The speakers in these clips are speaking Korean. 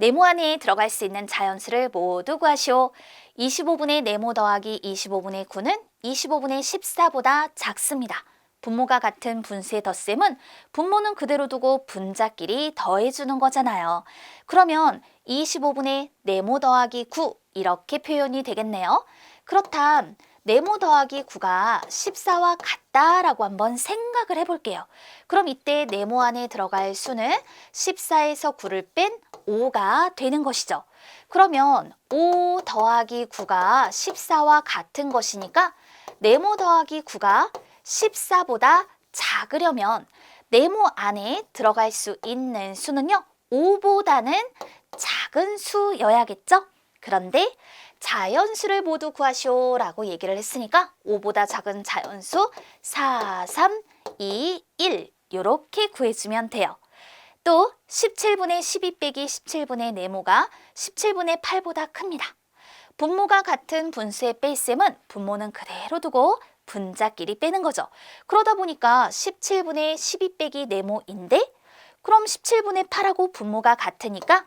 네모 안에 들어갈 수 있는 자연수를 모두 구하시오. 25분의 네모 더하기 25분의 9는 25분의 14보다 작습니다. 분모가 같은 분수의 덧셈은 분모는 그대로 두고 분자끼리 더해주는 거잖아요. 그러면 25분의 네모 더하기 9 이렇게 표현이 되겠네요. 그렇담 네모 더하기 9가 14와 같다라고 한번 생각을 해볼게요. 그럼 이때 네모 안에 들어갈 수는 14에서 9를 뺀 5가 되는 것이죠. 그러면 5 더하기 9가 14와 같은 것이니까 네모 더하기 9가 14보다 작으려면 네모 안에 들어갈 수 있는 수는요. 5보다는 작은 수여야겠죠? 그런데 자연수를 모두 구하시오 라고 얘기를 했으니까 5보다 작은 자연수 4, 3, 2, 1 이렇게 구해주면 돼요. 또 17분의 12 빼기 17분의 네모가 17분의 8보다 큽니다. 분모가 같은 분수의 뺄셈은 분모는 그대로 두고 분자끼리 빼는 거죠. 그러다 보니까 17분의 12 빼기 네모인데 그럼 17분의 8하고 분모가 같으니까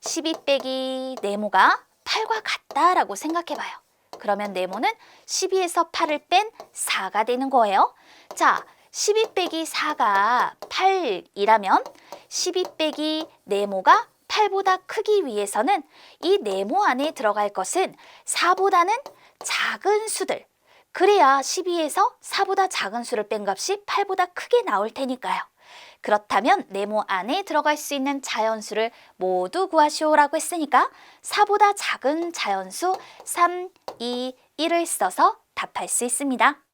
12 빼기 네모가 8과 같다라고 생각해봐요. 그러면 네모는 12에서 8을 뺀 4가 되는 거예요. 자, 12 빼기 4가 8이라면 12 빼기 네모가 8보다 크기 위해서는 이 네모 안에 들어갈 것은 4보다는 작은 수들. 그래야 12에서 4보다 작은 수를 뺀 값이 8보다 크게 나올 테니까요. 그렇다면 네모 안에 들어갈 수 있는 자연수를 모두 구하시오라고 했으니까 4보다 작은 자연수 3, 2, 1을 써서 답할 수 있습니다.